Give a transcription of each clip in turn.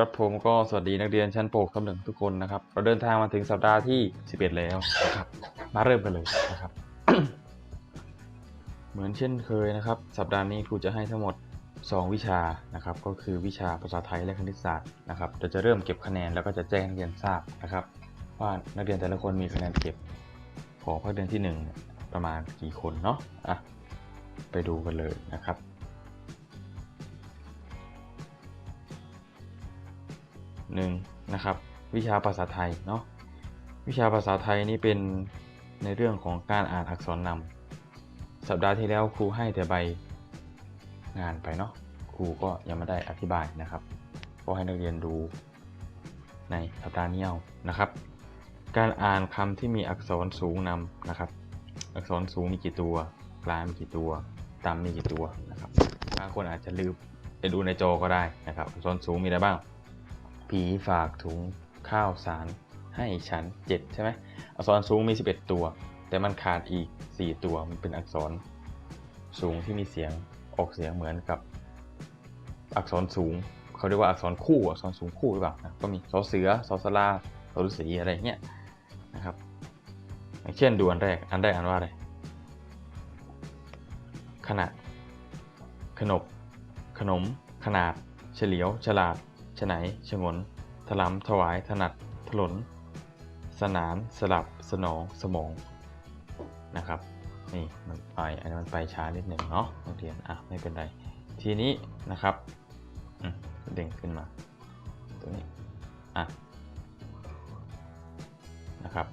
ครับผมก็สวัสดีนักเรียนชั้นปกคำหนึ่งทุกคนนะครับ เราเดินทางมาถึงสัปดาห์ที่ 11 แล้วนะครับ มาเริ่มกันเลยนะครับ เหมือนเช่นเคยนะครับ สัปดาห์นี้ครูจะให้ทั้งหมด 2 วิชานะครับ ก็คือวิชาภาษาไทยและคณิตศาสตร์นะครับเราจะเริ่มเก็บคะแนนแล้วก็จะแจ้งนักเรียนทราบนะครับ ว่านักเรียนแต่ละคนมีคะแนนเก็บของภาคเรียนที่1เนี่ยประมาณกี่คนเนาะอะไปดูกันเลยนะครับ หนึ่งนะครับ วิชาภาษาไทยเนาะวิชาภาษาไทยนี่เป็นในเรื่องของการอ่านอักษรนำสัปดาห์ที่แล้วครูให้แต่ใบงานไปเนาะครูก็ยังไม่ได้อธิบายนะครับก็ให้นักเรียนดูในสัปดาห์นี้เอานะครับ การอ่านคำที่มีอักษรสูงนำนะครับ อักษรสูงมีกี่ตัว กลางมีกี่ตัวต่ำมีกี่ตัวนะครับบางคนอาจจะลืมไปดูในจอก็ได้นะครับ อักษรสูงมีอะไรบ้าง ผีฝากถุงข้าวสารให้ฉัน7ใช่ไหมอักษรสูงมี 11 ตัว แต่มันขาดอีก 4 ตัวมันเป็นอักษรสูงที่มีเสียงออกเสียงเหมือนกับ อักษรสูงเขาเรียกว่าอักษรคู่อักษรสูงคู่หรือเปล่านะก็มีสอเสือสอสลาสอฤาษีอะไรเงี้ยนะครับเช่นดูอันแรกอันแรกอ่านว่าอะไรขนาดขนบขนม ขนาด เฉลียว ฉลาด ฉไหนฉงน ถลำถวายถนัดถลน สนานสลับสนองสมองนะครับนี่มันไปอันนี้มันไปช้านิดหนึ่งเนาะนักเรียนอะไม่เป็นไร ทีนี้นะครับเด้งขึ้นมาตัวนี้อะนะครับ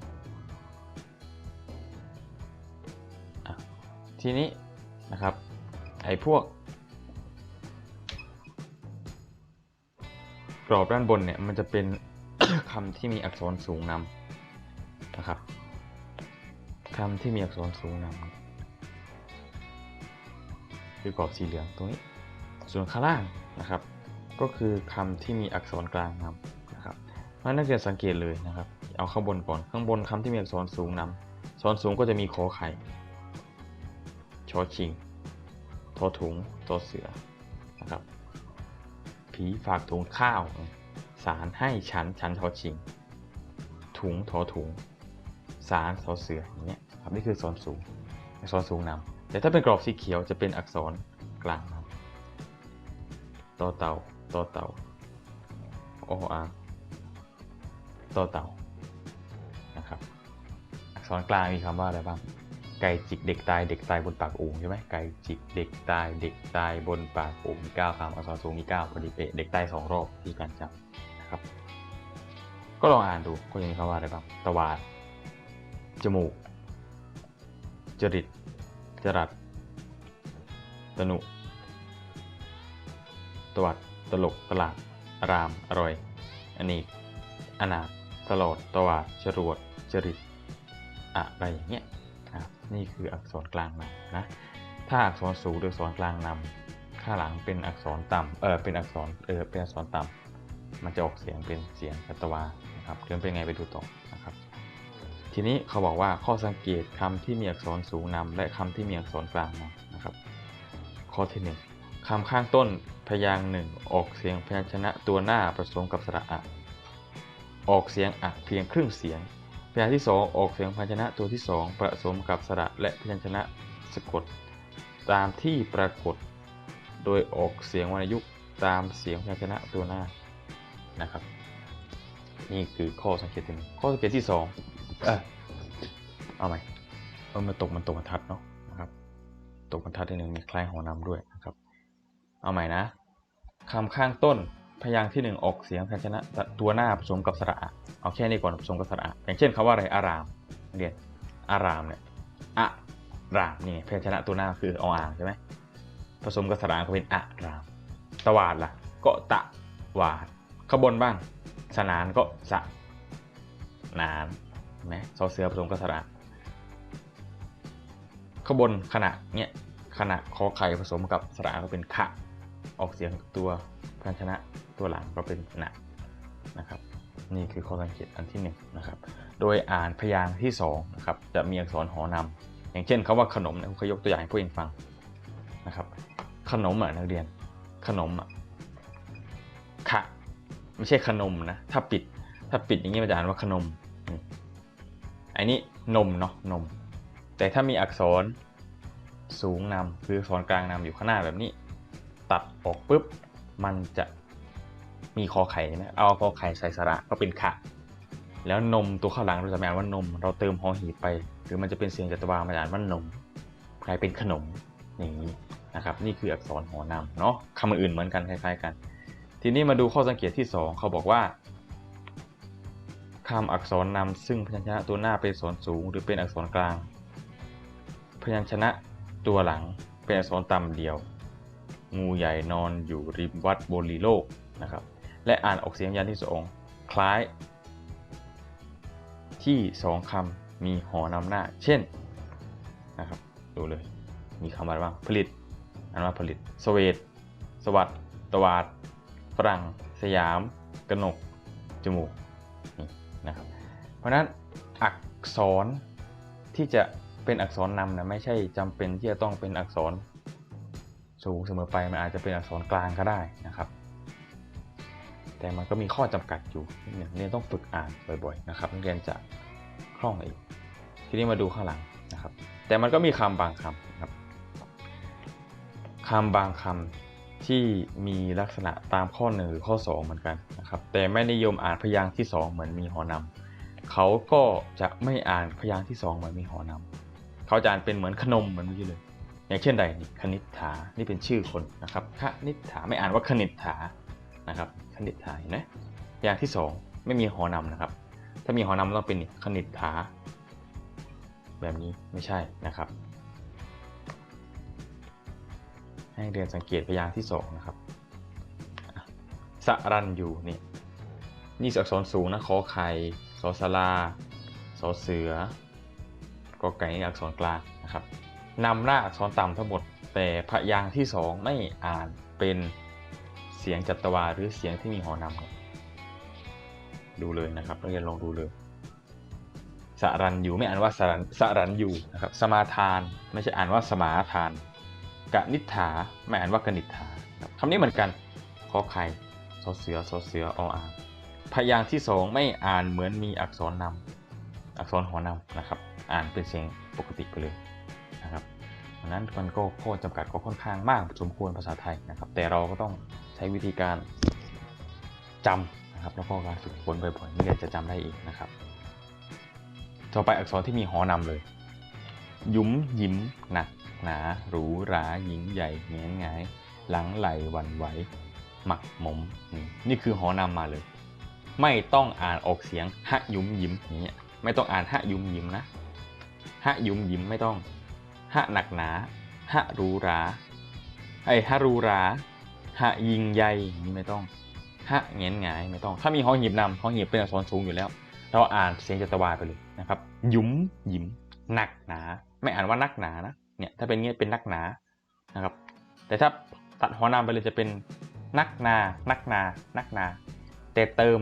อะทีนี้นะครับไอ้พวก กรอบด้านบนเนี่ยมันจะเป็นคำที่มีอักษรสูงนำนะครับคำที่มีอักษรสูงนำคือกรอบสีเหลืองตรงนี้ ส่วนข้างล่างนะครับ ก็คือคำที่มีอักษรกลางนำนะครับเพราะนักเรียนสังเกตเลยนะครับ เอาข้างบนก่อนข้างบนคำที่มีอักษรสูงนำอักษรสูงก็จะมีขอไข่ชอชิงทอถุงตอเสือนะครับ ผีฝากถุงข้าว สารให้ฉันฉันทอชิง ถุงทอถุง สารทอเสืออย่างเงี้ยครับนี่คืออักษรสูงอักษรสูงนำแต่ถ้าเป็นกรอบสีเขียวจะเป็นอักษรกลางนำต่อเต่าต่อเต่าโออาต่อเต่านะครับ อักษรกลางมีคำว่าอะไรบ้าง ไก่จิกเด็กตายเด็กตายบนปากโอ่งใช่ไหมไก่จิกเด็กตายเด็กตายบนปากโอ่งมีเก้าคำอักษรสูงมีเก้าพอดีเป๊ะเด็กตายสองรอบที่การจำนะครับ ก็ลองอ่านดูก็ยังมีคำว่าอะไรบ้างตวาดจมูก จริต จรัสตนุตวัดตลกตลาดราม อร่อยอันนี้อนาถตลอดตวาดจรวดจริต อะไรอย่างเงี้ย นี่คืออักษรกลางนำนะ ถ้าอักษรสูงหรืออักษรกลางนำข้างหลังเป็นอักษรต่ำเออเป็นอักษรเออเป็นอักษรต่ำมันจะออกเสียงเป็นเสียงกัตวานะครับเรื่องเป็นไงไปดูต่อนะครับ ทีนี้เขาบอกว่าข้อสังเกตคำที่มีอักษรสูงนำและคำที่มีอักษรกลางนำนะครับ ข้อที่หนึ่งคำข้างต้นพยางค์หนึ่งออกเสียงพยัญชนะตัวหน้าผสมกับสระอะออกเสียงอะเพียงครึ่งเสียง พยางที่สองออกเสียงพยัญชนะตัวที่สองผสมกับสระและพยัญชนะสะกด ตามที่ปรากฏ โดยออกเสียงวรรณยุกต์ตามเสียงพยัญชนะตัวหน้านะครับ นี่คือข้อสังเกตที่หนึ่งข้อสังเกตที่สองเออเอาใหม่เออมันตกมันตกบรรทัดเนาะนะครับ ตกบรรทัดที่หนึ่งมีคล้ายหอนำด้วยนะครับ เอาใหม่นะคำข้างต้น พยางค์ที่หนึ่งออกเสียงพยัญชนะตัวหน้าผสมกับสระเอาแค่นี้ก่อนผสมกับสระอย่างเช่นคำว่าอะไรอารามเรียนอารามเนี่ยอะรามนี่พยัญชนะตัวหน้าคือออ่างใช่ไหมผสมกับสระก็เป็นอะรามตวาดล่ะก็ตะวาดขาบนบ้าง สนานก็สะนานนไหมซอเสือผสมกับสระขาบนขณะเนี่ยขณะคอไข่ผสมกับสระก็เป็นขะออกเสียงตัวพยัญชนะ ตัวหลังก็เป็นหนะนะครับ นี่คือข้อสังเกตอันที่1นงนะครับ โดยอ่านพยางค์ที่2นะครับจะมีอักษรหอนำอย่างเช่นคำว่าขนมเนี่ยผมเคยยกตัวอย่างให้พวกเองฟังนะครับ ขนมอะนักเรียน ขนมอะขะไม่ใช่ขนมนะถ้าปิดถ้าปิดอย่างนี้มันจะอ่านว่าขนมอันนี้นมเนาะนม แต่ถ้ามีอักษรสูงนำคืออักษรกลางนำอยู่ข้างหน้าแบบนี้ ตัดออกปุ๊บมันจะ มีคอไข่นะเอาคอไข่ใส่สระก็เป็นขะ แล้วนมตัวข้างหลังเราจะไม่อ่านว่านม เราเติมหอหีบไป หรือมันจะเป็นเสียงจัตวามันจะอ่านว่านมกลายเป็นขนมอย่างนี้นะครับ นี่คืออักษรหอนำเนาะคำอื่นเหมือนกันคล้าย ๆ กัน ทีนี้มาดูข้อสังเกตที่ 2 เขาบอกว่าคำอักษรนำซึ่งพยัญชนะตัวหน้าเป็นอักษรสูง หรือเป็นอักษรกลาง พยัญชนะตัวหลังเป็นอักษรต่ำเดียว งูใหญ่นอนอยู่ริมวัดโบลีโลกนะครับ และอ่านออกเสียงยันที่สองคล้าย ที่สองคำมีหอนำหน้า เช่นนะครับดูเลยมีคำอะไรบ้างผลิตอ่านว่าผลิตสเวตสวัสดตวาดฝรั่ง สยาม กนก จมูกนี่นะครับเพราะฉะนั้นอักษรที่จะเป็นอักษรนำนะไม่ใช่จำเป็นที่จะต้องเป็นอักษรสูงเสมอไปมันอาจจะเป็นอักษรกลางก็ได้นะครับ แต่มันก็มีข้อจำกัดอยู่เนี่ยเรียนต้องฝึกอ่านบ่อยๆนะครับนักเรียนจะคล่องเองทีนี้มาดูข้างหลังนะครับ แต่มันก็มีคำบางคำนะครับคำบางคำที่มีลักษณะตามข้อหนึ่งหรือข้อ 2 เหมือนกันนะครับ แต่ไม่นิยมอ่านพยางค์ที่ 2 เหมือนมีหอนำเขาก็จะไม่อ่านพยางค์ที่ 2 เหมือนมีหอนำเขาจะอ่านเป็นเหมือนขนมเหมือนเมื่อกี้เลย อย่างเช่นใดนี่คณิษฐานี่เป็นชื่อคนนะครับคณิษฐาไม่อ่านว่าคณิษฐานะครับ คณิษฐาเห็นไหมอย่างที่ 2 ไม่มีหอนำนะครับ ถ้ามีหอนำต้องเป็นคณิษฐาแบบนี้ไม่ใช่นะครับ ให้เรียนสังเกตพยางค์ที่สองนะครับอะสรันยูนี่นี่อักษรสูงนะขอไข่สอสลาสอเสือกอไก่นี่อักษรกลางนะครับนำหน้าอักษรต่ำทั้งหมดแต่พยางค์ที่สองไม่อ่านเป็น สียงจัตวาหรือเสียงที่มีหอนำครับดูเลยนะครับนักเรียนลองดูเลยสรันอยู่ไม่อ่านว่าสรันสรันอยู่นะครับสมาทาน ไม่ใช่อ่านว่าสมาทานกนิษฐาไม่อ่านว่ากนิษฐาครับคำนี้เหมือนกันขอไข่สอเสือสอเสือออ่างพยางค์ที่สองไม่อ่านเหมือนมีอักษรนำอักษรหอนำนะครับ อ่านเป็นเสียงปกติไปเลยนะครับดังนั้นมันก็ข้อจำกัดก็ค่อนข้างมากสมควรภาษาไทยนะครับ แต่เราก็ต้อง ใช้วิธีการจำนะครับแล้วก็การฝึกฝนบ่อยๆนี่เรียนจะจำได้อีกนะครับ ต่อไปอักษรที่มีหอนำเลย ยุ้มยิ้มหนักหนาหรูหราหญิงใหญ่เงี้ยงายหลังไหลวันไหวหมักหมมนี่คือหอนำมาเลย ไม่ต้องอ่านออกเสียงฮะยุ้มยิ้มอย่างเงี้ยไม่ต้องอ่านฮะยุ้มยิ้มนะฮะยุ้มยิ้มไม่ต้องฮะหนักหนาฮะหรูหราไอฮะหรูหรา ฮะยิงใหญ่อย่างนี้ไม่ต้องฮะเงี้ยงายไม่ต้อง ถ้ามีหอหีบนำหอหีบเป็นอักษรสูงอยู่แล้ว เราอ่านเสียงจัตวาไปเลยนะครับยุ้มยิ้มหนักหนา ไม่อ่านว่านักหนานะเนี่ยถ้าเป็นเงี้ยเป็นนักหนานะครับ แต่ถ้าตัดหอนามไปเลยจะเป็นนักนา นักนา นักนา แต่เติม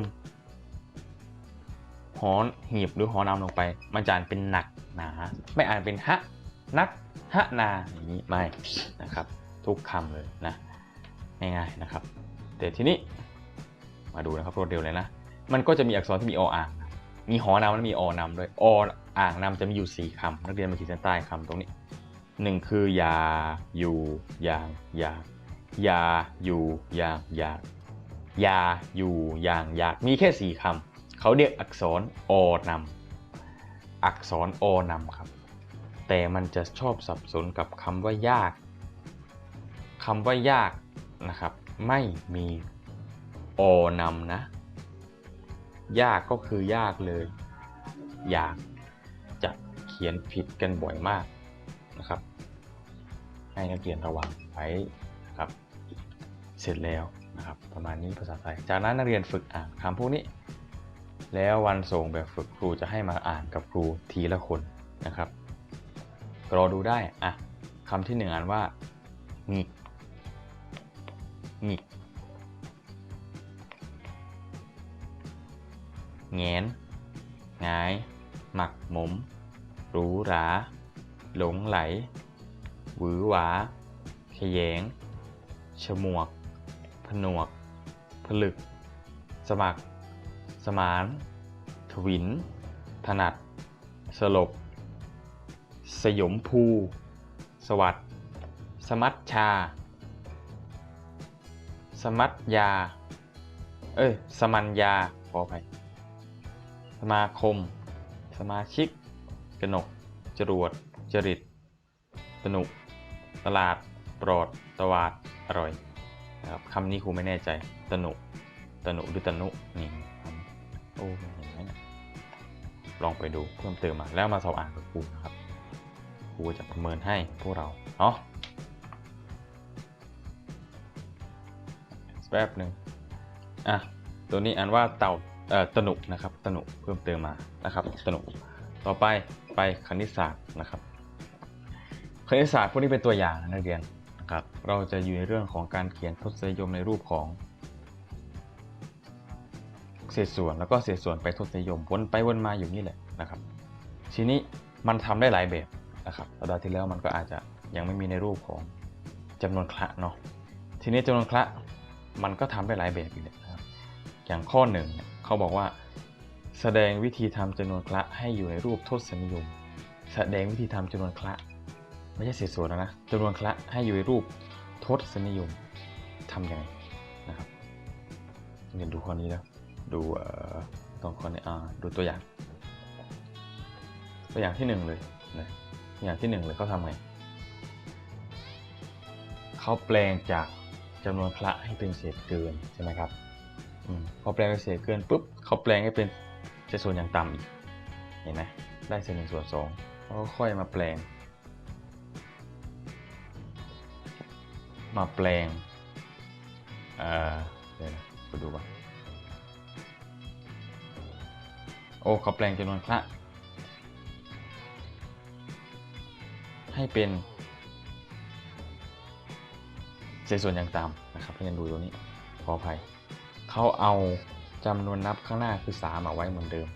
หอนหีบหรือหอนามลงไป มันจะอ่านเป็นหนักหนา ไม่อ่านเป็นฮะนักฮะนาอย่างนี้ไม่นะครับ ทุกคำเลยนะ ง่ายๆนะครับ แต่ทีนี้มาดูนะครับรวดเร็วเลยนะ มันก็จะมีอักษรที่มีออ่าง มีหอนำและมีอนำด้วย ออ่างนำจะมีอยู่ 4คำนักเรียนมาขีดเส้นใต้คำตรงนี้หนึ่งคือยาอยู่อย่างอยากยาอยู่อย่างอยากยาอยู่อย่างอยากมีแค่สี่คำเขาเรียกอักษรอนำอักษรอนำครับ แต่มันจะชอบสับสนกับคำว่ายากคำว่ายาก นะครับ ไม่มีอนำนะ ยากก็คือยากเลย อยากจะเขียนผิดกันบ่อยมากนะครับ ให้นักเรียนระวังไว้นะครับ เสร็จแล้วนะครับประมาณนี้ภาษาไทย จากนั้นนักเรียนฝึกอ่านคำพวกนี้ แล้ววันส่งแบบฝึกครูจะให้มาอ่านกับครูทีละคนนะครับรอดูได้ อะคำที่หนึ่งอ่านว่างิก งิกแงนงาย หมักหมม หรูหรา หลงไหล หวือหวาขยง ฉมวก ผนวก ผลึก สมัคร สมาน ถวิน ถนัด สลบ สยมภู สวัสดสมัชชา สมัชยา เอ้ย สมัญญา ขออภัย สมาคม สมาชิก กนก จรวด จริต สนุก ตลาด ปลอด ตวาด อร่อยนะครับคำนี้ครูไม่แน่ใจตนุตนุหรือตนุ นี่โอ้เห็นไหมลองไปดูเพิ่มเติมมาแล้วมาสอบอ่านกับครูนะครับครูจะประเมินให้พวกเราเนาะ ป๊บหนึ่งอะตัวนี้อ่านว่าเต่าเอ่อตนุนะครับตนุเพิ่มเติมมานะครับตนุต่อไปไปคณิตศาสตร์นะครับ คณิตศาสตร์พวกนี้เป็นตัวอย่างนะนักเรียนนะครับเราจะอยู่ในเรื่องของการเขียนทศนิยมในรูปของเศษส่วนแล้วก็เศษส่วนไปทศนิยมวนไปวนมาอยู่นี่แหละนะครับ ทีนี้มันทำได้หลายแบบนะครับสัปดาห์ที่แล้วมันก็อาจจะยังไม่มีในรูปของจำนวนคละเนาะทีนี้จำนวนคละ มันก็ทำได้หลายแบบอยู่เลยนะครับ อย่างข้อหนึ่งเขาบอกว่าแสดงวิธีทำจำนวนคละให้อยู่ในรูปทศนิยม แสดงวิธีทำจำนวนคละ ไม่ใช่เศษส่วนนะจำนวนคละให้อยู่ในรูปทศนิยมทำยังไงนะครับเรียนดูข้อนี้แล้วดูตรงข้อนี้อ่าดูตัวอย่าง ตัวอย่างที่หนึ่งเลยนะตัวอย่างที่หนึ่งเลยเขาทำไงเขาแปลงจาก จำนวนคละให้เป็นเศษเกินใช่ไหมครับอพอแปลงเป็นเศษเกินปุ๊บเขาแปลงให้เป็นเศษส่วนอย่างต่ำอีกเห็นไหมได้เศษหนึ่งส่วนสองเขาก็ค่อยมาแปลง มาแปลงเอ่อเดี๋ยวนะไปดูบ้าโอ้เขาแปลงจำนวนคละให้เป็น เศษส่วนอย่างต่ำนะครับให้ยังดูตัวนี้ขออภัยเขาเอาจำนวนนับข้างหน้าคือ 3 เอาไว้เหมือนเดิม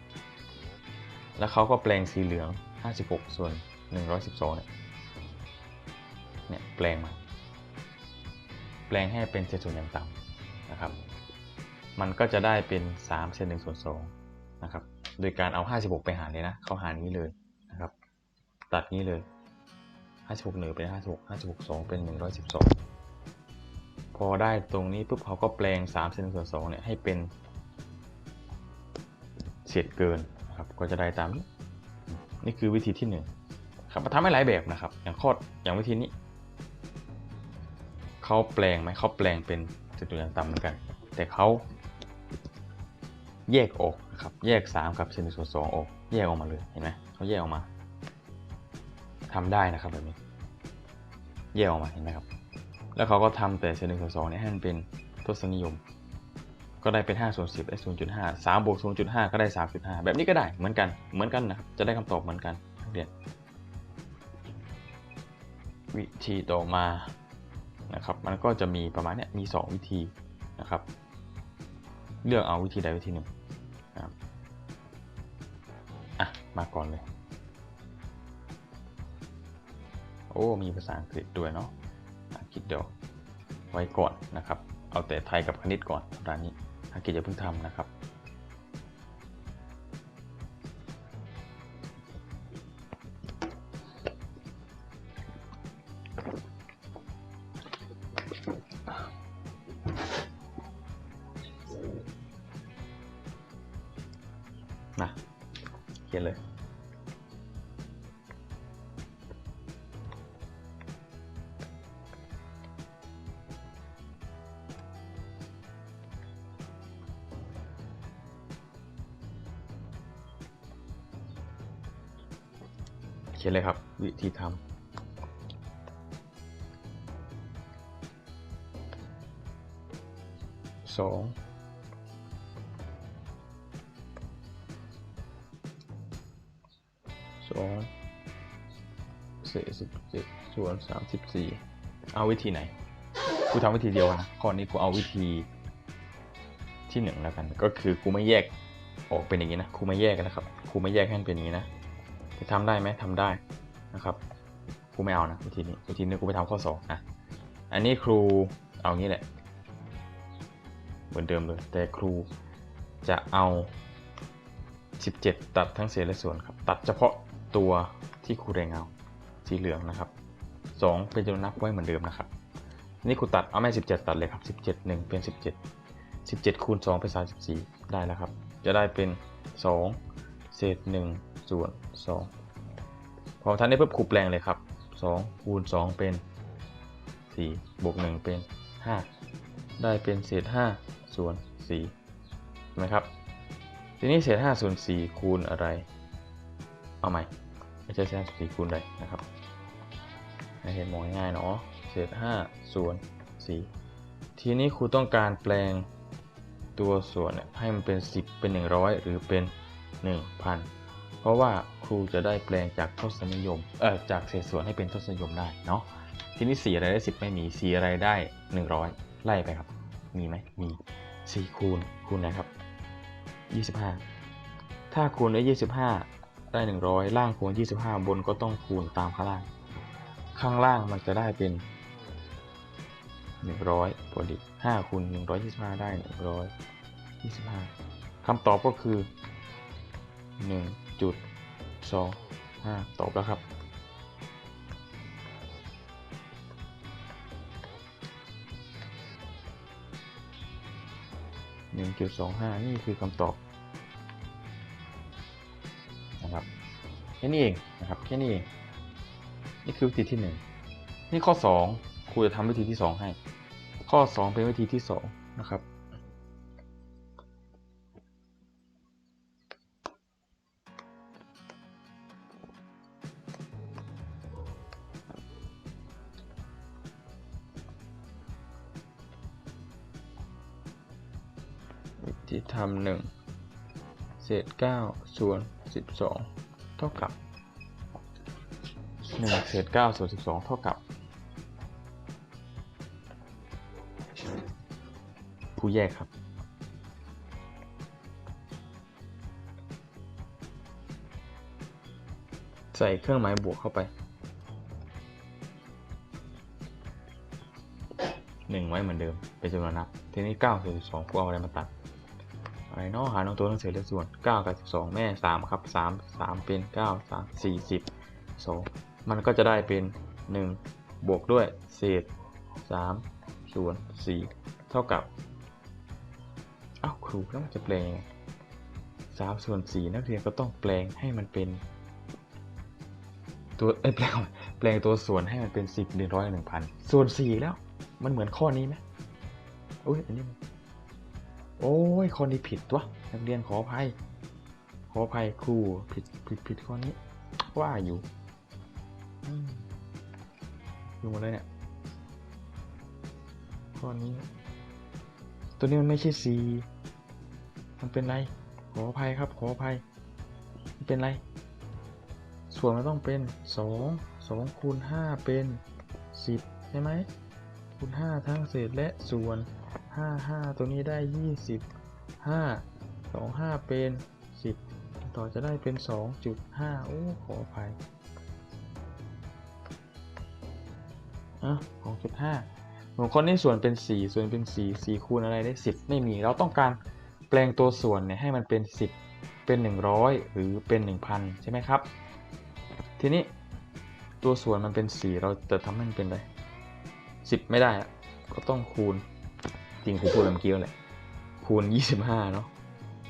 แล้วเขาก็แปลงสีเหลือง 56 ส่วน 112 เนี่ยเนี่ยแปลงมาแปลงให้เป็นเศษส่วนอย่างต่ำนะครับ มันก็จะได้เป็น3เศษ1ส่วน2นะครับ โดยการเอา 56 ไปหารเลยนะ เขาหารนี้เลยนะครับ ตัดนี้เลย 56หนึ่งเป็น 56 56 2 เป็น 112 พอได้ตรงนี้ปุ๊บเขาก็แปลง3เศษ1ส่วน2เนี่ยให้เป็นเศษเกินนะครับก็จะได้ตามนี้นี่คือวิธีที่1ครับทำให้หลายแบบนะครับ อย่างข้ออย่างวิธีนี้เขาแปลงไหมเขาแปลงเป็นจุดตัวอย่างต่ำเหมือนกัน แต่เขาแยกออกนะครับแยก 3 กับเศษหนึ่งส่วนสองออก แยกออกมาเลยเห็นไหมเขาแยกออกมาทำได้นะครับแบบนี้ แยกออกมาเห็นไหมครับ แล้วเขาก็ทำแต่เศษหนึ่งส่วนสองเนี่ยให้มันเป็นทศนิยม ก็ได้เป็น5ส่วน10ได้0.5 3บวก0.5ก็ได้3.5แบบนี้ก็ได้เหมือนกันเหมือนกันนะครับจะได้คำตอบเหมือนกันนักเรียนวิธีต่อมานะครับ มันก็จะมีประมาณเนี้ยมี 2 วิธีนะครับ เลือกเอาวิธีใดวิธีหนึ่งนะครับอะมาก่อนเลย โอ้ มีภาษาอังกฤษด้วยเนาะ กฤษเดี๋ยวไว้ก่อนนะครับ เอาแต่ไทยกับคณิตก่อนร้านนี้อังกฤษอย่าเพิ่งทำนะครับ เขียนเลยครับ วิธีทำสองสองเศษสิบเจ็ดส่วนสามสิบสี่เอาวิธีไหนกูทำวิธีเดียวนะข้อนี้กูเอาวิธีที่หนึ่งแล้วกัน ก็คือกูไม่แยกออกเป็นอย่างนี้นะกูไม่แยกนะครับกูไม่แยกให้มันเป็นอย่างนี้นะ จะทำได้ไหมทำได้นะครับครูไม่เอานะวิธีนี้วิธีนี้ครูไปทำข้อสองนะอันนี้ครูเอางี้แหละ เหมือนเดิมเลย แต่ครูจะเอา 17 ตัดทั้งเศษและส่วนครับตัดเฉพาะตัวที่ครูแรงเอาสีเหลืองนะครับ 2 เป็นจำนวนนับไว้เหมือนเดิมนะครับ นี่ครูตัดเอาแม่ 17 ตัดเลยครับ 17 1 เป็น 17 17คูณ2เป็น34 ได้แล้วครับ จะได้เป็น 2 เศษ 1 ส่วน 2 พอท่านได้ปุ๊บครูแปลงเลยครับ 2 คูณ 2 เป็น 4 บวก 1 เป็น 5 ได้เป็นเศษ 5 ส่วน4ใช่ไหมครับ ทีนี้เศษ 5 ส่วน 4 คูณอะไร เอาใหม่ไม่ใช่เศษ5ส่วน4คูณใดนะครับให้เห็นมองง่ายเนาะ เศษ 5 ส่วน 4 ทีนี้ครูต้องการแปลงตัวส่วนเนี่ยให้มันเป็น 10 เป็น 100 หรือเป็น 1,000 เพราะว่าครูจะได้แปลงจากทศนิยมเออจากเศษส่วนให้เป็นทศนิยมได้เนาะทีนี้4อะไรได้ 10 ไม่มี4อะไรได้ 100 ไล่ไปครับ มีไหมมี4คูณคูณนะครับ 25 ถ้าคูณได้25 ได้ 100 ล่างคูณ 25 บนก็ต้องคูณตามข้างล่าง ข้างล่างมันจะได้เป็น 100พอดี5คูณ125 ได้125คำตอบก็คือ 1.25ตอบแล้วครับ1.25นี่คือคำตอบนะครับแค่นี้เองนะครับแค่นี้เองนี่คือวิธีที่1นี่ข้อ2ครูจะทำวิธีที่2ให้ ข้อ2เป็นวิธีที่2นะครับ วิธีทำหนึ่งเศษ9ส่วน12เท่ากับ1เศษ9ส่วน12เท่ากับ ผู้แยกครับใส่เครื่องหมายบวกเข้าไป 1 ไว้เหมือนเดิม เป็นจำนวนนับ ทีนี้9ส่วน12พวกเอาอะไรมาตัด อะไรเนาะหารลงตัวทั้งเศษและส่วน 9 กับ 12 แม่ 3 ครับ 3 3 เป็น 9 3 40 2 มันก็จะได้เป็น 1 บวกด้วยเศษ 3 ส่วน 4 เท่ากับอ้าวครูแล้วมันจะแปลงยังไง3ส่วน4นักเรียนก็ต้องแปลงให้มันเป็น ตัวเอ้ยแปลงแปลงตัวส่วนให้มันเป็น10 100 1000ส่วน4แล้ว มันเหมือนข้อนี้ไหมอุ้ยอันนี้ โอ้ยข้อนี้ผิดวะนักเรียนขออภัย ขออภัยครูผิดผิดผิดข้อนี้ ว่าอยู่อยู่หมดเลยเนี่ยข้อนี้ ตัวนี้มันไม่ใช่ C มันเป็นไร ขออภัยครับ ขออภัย มันเป็นไร ส่วนมันต้องเป็น2 2คูณ5เป็น10ใช่ไหมคูณ5ทั้งเศษและส่วน 5 5ตัวนี้ได้20 5 2 5เป็น10ต่อจะได้เป็น2.5โอ้ขออภัยอะ2.5หัวข้อนี้ส่วนเป็น4ส่วนเป็น4 4คูณอะไรได้10ไม่มี เราต้องการแปลงตัวส่วนเนี่ยให้มันเป็น10เป็น100หรือเป็น1,000ใช่ไหมครับ ทีนี้ตัวส่วนมันเป็น4เราจะทำให้มันเป็นอะไร10ไม่ได้ก็ต้องคูณ จริงผมพูดเมื่อกี้แหละคูณ 25 เนาะ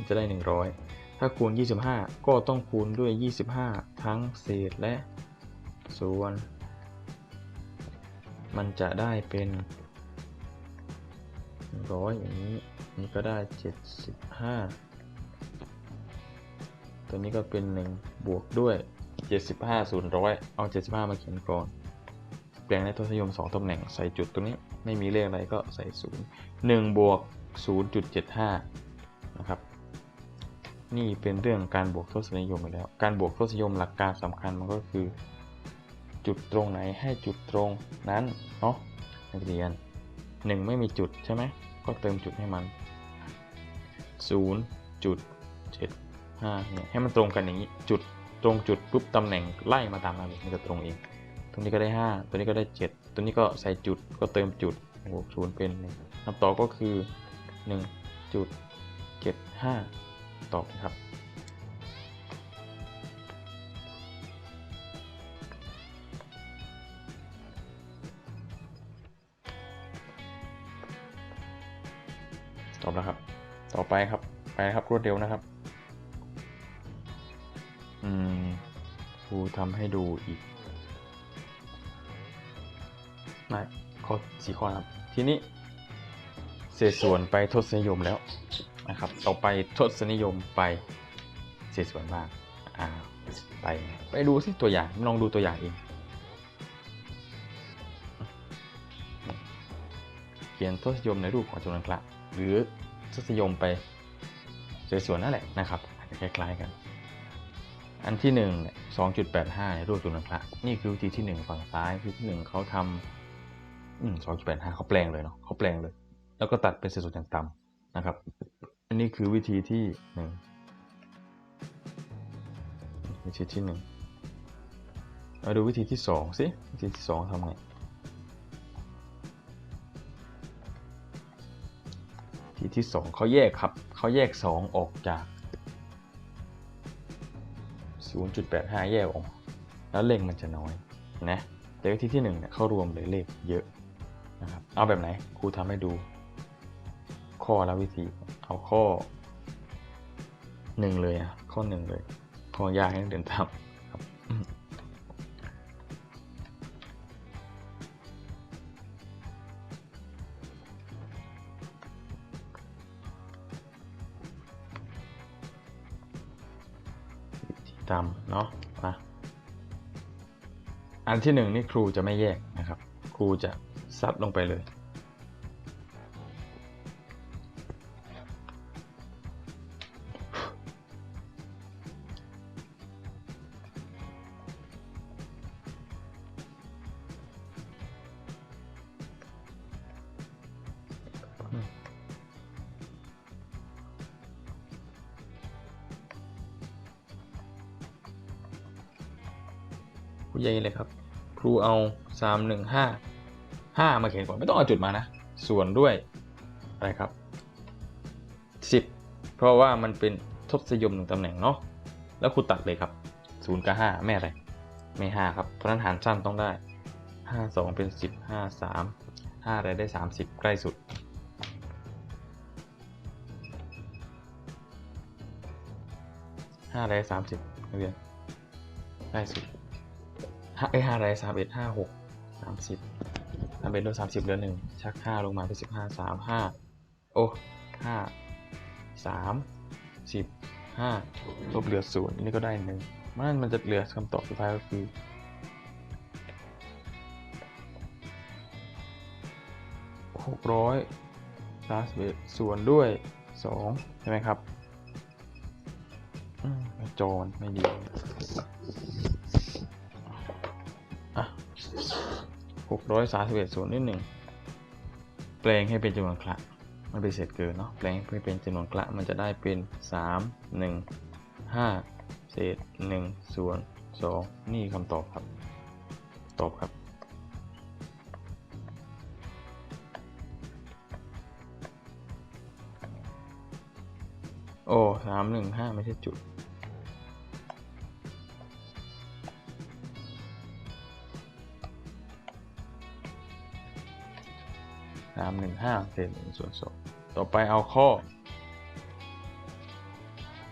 จะได้ 100 ถ้าคูณ 25 ก็ต้องคูณด้วย 25 ทั้งเศษและส่วน มันจะได้เป็น100อย่างนี้นี่ก็ได้ 75 ตัวนี้ก็เป็น 1 บวกด้วย 75 0 0 เอา 75 มาเขียนก่อน แปลงในทศนิยม 2ตำแหน่งใส่จุดตรงนี้ ไม่มีเลขอะไรก็ใส่ 0 1 บวก 0.75 นะครับ นี่เป็นเรื่องการบวกทศนิยมไปแล้ว การบวกทศนิยมหลักการสำคัญมันก็คือ จุดตรงไหนให้จุดตรงนั้นเนาะนักเรียน 1 ไม่มีจุดใช่ไหม ก็เติมจุดให้มัน 0.75 เนี่ย ให้มันตรงกันอย่างนี้ จุดตรงจุดปุ๊บตำแหน่งไล่มาตามมาเลยมันจะตรงเอง ตรงนี้ก็ได้ 5 ตัวนี้ก็ได้ 7 ตัวนี้ก็ใส่จุดก็เติมจุดบวกศูนย์เป็นหนึ่งคำตอบก็คือ 1.75 ตอบนะครับ ตอบแล้วครับ ต่อไปครับ ไปนะครับรวดเร็วนะครับ อืมครูทำให้ดูอีก ไม่ข้อสี่ข้อครับ ทีนี้เศษส่วนไปทศนิยมแล้วนะครับ ต่อไปทศนิยมไปเศษส่วนบ้างอ่าไปไปดูสิตัวอย่างลองดูตัวอย่างเองเขียนทศนิยมในรูปของจำนวนคละหรือทศนิยมไปเศษส่วนนั่นแหละนะครับอาจจะคล้ายๆกันอันที่หนึ่งเนี่ย2.85 ในรูปจำนวนคละนี่คือวิธีที่หนึ่งฝั่งซ้ายวิธีที่หนึ่งเขาทำ อืม2.85เขาแปลงเลยเนาะเขาแปลงเลย แล้วก็ตัดเป็นเศษส่วนอย่างต่ำนะครับ อันนี้คือวิธีที่หนึ่งวิธีที่หนึ่งมาดูวิธีที่สองสิวิธีที่สองทำไงวิธีที่สองเขาแยกครับเขาแยก2องออกจาก0.85 แยกออก แล้วเลขมันจะน้อยนะแต่วิธีที่1เนี่ยเขารวมเลยเลขเยอะ เอาแบบไหนครูทำให้ดู ข้อและวิธี เอาข้อหนึ่งเลยอะข้อหนึ่งเลยข้อยากให้เรียนทำครับอืมวิธีทำเนาะมาอันที่หนึ่งนี่ครูจะไม่แยกนะครับ ครูจะ ซัดลงไปเลยครูใหญ่เลยครับ ครูเอาสามหนึ่งห้า ห้ามาเขียนก่อนไม่ต้องเอาจุดมานะ ส่วนด้วยอะไรครับสิบเพราะว่ามันเป็นทศยมหนึ่งตำแหน่งเนาะแล้วครูตัดเลยครับศูนย์กับห้าไม่อะไร ไม่ห้าครับ เพราะนั้นหารสั้นต้องได้ห้าสองเป็นสิบห้าสามห้าอะไรได้สามสิบใกล้สุดห้าอะไรสามสิบนักเรียนใกล้สุดห้าเอ้ยห้าไรสามเอ็ดห้าหกสามสิบ สามเอ็ดลดสามสิบเหลือหนึ่งชักห้าลงมาเป็นสิบห้าสามห้าโอ้ห้าสามสิบห้าลบเหลือศูนย์อันนี่ก็ได้หนึ่งมันมันจะเหลือคำตอบสุดท้ายก็คือหกร้อยสาสิบเส่วนด้วยสองใช่ไหมครับอืมจอนไม่ดี หกร้อยสามสิบเอ็ดส่วนที่หนึ่งแปลงให้เป็นจำนวนคละมันเป็นเศษเกินเนาะแปลงให้เป็นจำนวนคละมันจะได้เป็นสามหนึ่งห้าเศษหนึ่งส่วนสองนี่คำตอบครับ ตอบครับโอ้สามหนึ่งห้าไม่ใช่จุด สามหนึ่งห้าเศษหนึ่งส่วนสองต่อไปเอาข้อ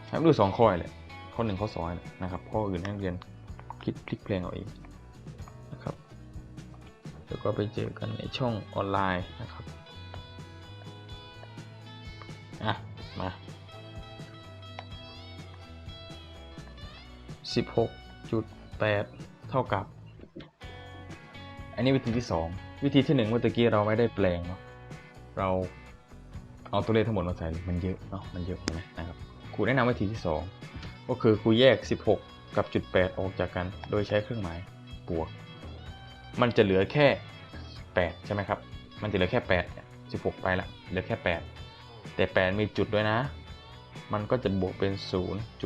ให้ดูสองข้อเลยข้อหนึ่งข้อสองนะครับข้ออื่นให้นักเรียนคิดพลิกเพลงเอาเองนะครับแล้วก็ไปเจอกันในช่องออนไลน์นะครับอะมาสิบหกจุดแปดเท่ากับ อันนี้วิธีที่ 2 วิธีที่1เมื่อกี้เราไม่ได้แปลงเนาะเราเอาตัวเลขทั้งหมดมาใส่มันเยอะเนาะมันเยอะนไหมนะครับครูแนะนำวิธีที่ 2 ก็คือครูแยก 16 กับจุด8ออกจากกัน โดยใช้เครื่องหมายบวก มันจะเหลือแค่ 8 ใช่ไหมครับ มันจะเหลือแค่ 8 16 ไปละเหลือแค่ 8 แต่ 8 มีจุดด้วยนะ มันก็จะบวกเป็น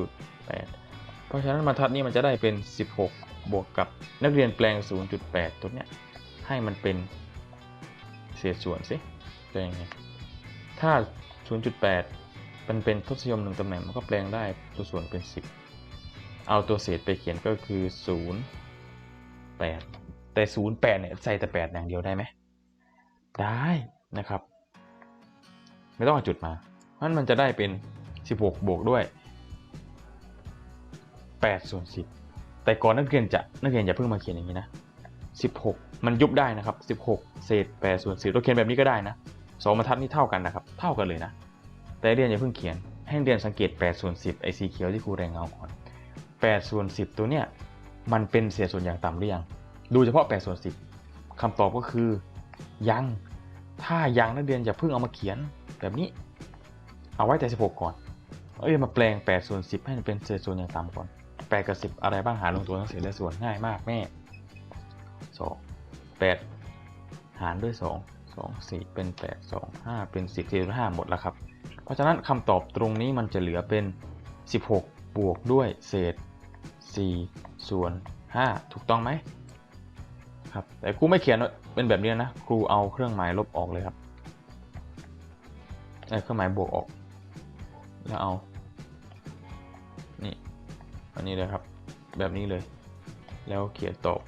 0.8 เพราะฉะนั้นบรรทัดนี้มันจะได้เป็น 16 บวกกับนักเรียนแปลง 0.8 ตัวเนี้ย ให้มันเป็นเศษส่วนสิเป็นยังไงถ้า 0.8 มันเป็นทศนิยมหนึ่งตำแหน่งมันก็แปลงได้ตัวส่วนเป็น 10 เอาตัวเศษไปเขียนก็คือ 0 8 แต่ 0 8 เนี่ยใส่แต่ 8 อย่างเดียวได้ไหม ได้นะครับ ไม่ต้องเอาจุดมาเพราะนั้นมันจะได้เป็น 16 บวกด้วย8ส่วน10 แต่ก่อนนักเรียนจะนักเรียนอย่าเพิ่งมาเขียนอย่างนี้นะ 16 มันยุบได้นะครับ 16 เศษ8ส่วน10เราเขียนแบบนี้ก็ได้นะสองบรรทัดนี่เท่ากันนะครับ เท่ากันเลยนะ แต่เรียนอย่าเพิ่งเขียน ให้เรียนสังเกต8ส่วน10 ไอสีเขียวที่ครูแรงเงาก่อน8ส่วน10 ตัวเนี้ยมันเป็นเศษส่วนอย่างต่ำหรือยัง ดูเฉพาะ8ส่วน10คำตอบก็คือ ยัง ถ้ายังนักเรียนอย่าเพิ่งเอามาเขียนแบบนี้ เอาไว้แต่ 16 ก่อน เอ้ยมาแปลง8ส่วน10 ให้มันเป็นเศษส่วนอย่างต่ำก่อน8กับ10 อะไรบ้างหารลงตัวทั้งเศษและส่วนง่ายมากแม่ 2 8 หารด้วย 2 2 4 เป็น 8 2 5 เป็น 10 4 5 หมดแล้วครับ เพราะฉะนั้นคำตอบตรงนี้มันจะเหลือเป็น 16 บวกด้วยเศษ 4 ส่วน 5 ถูกต้องไหมครับ แต่ครูไม่เขียนเป็นแบบนี้นะ ครูเอาเครื่องหมายลบออกเลยครับเเครื่องหมายบวกออก แล้วเอา นี่ อันนี้เลยครับ แบบนี้เลย แล้วเขียนตอบ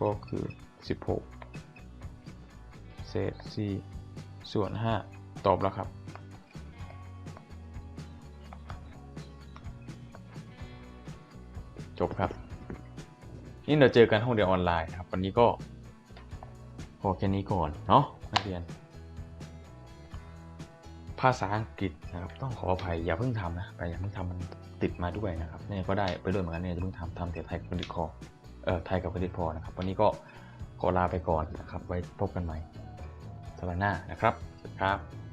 ก็คือ 16 เศษ 4 ส่วน 5 ตอบแล้วครับ จบครับ นี่เราเจอกันห้องเรียนออนไลน์ครับ วันนี้ก็พอแค่นี้ก่อนเนาะนักเรียน ภาษาอังกฤษนะครับ ต้องขออภัยอย่าเพิ่งทำนะไปอย่าเพิ่งทำมันติดมาด้วยนะครับเนี่ยก็ได้ไปด้วยเหมือนกันเนี่ยจะเพิ่งทำทำแต่ไทยกับคณิตคอ ไทยกับคดิตพอนะครับ วันนี้ก็ขอลาไปก่อนนะครับ ไว้พบกันใหม่สัปดาห์หน้านะครับสวัสดีครับ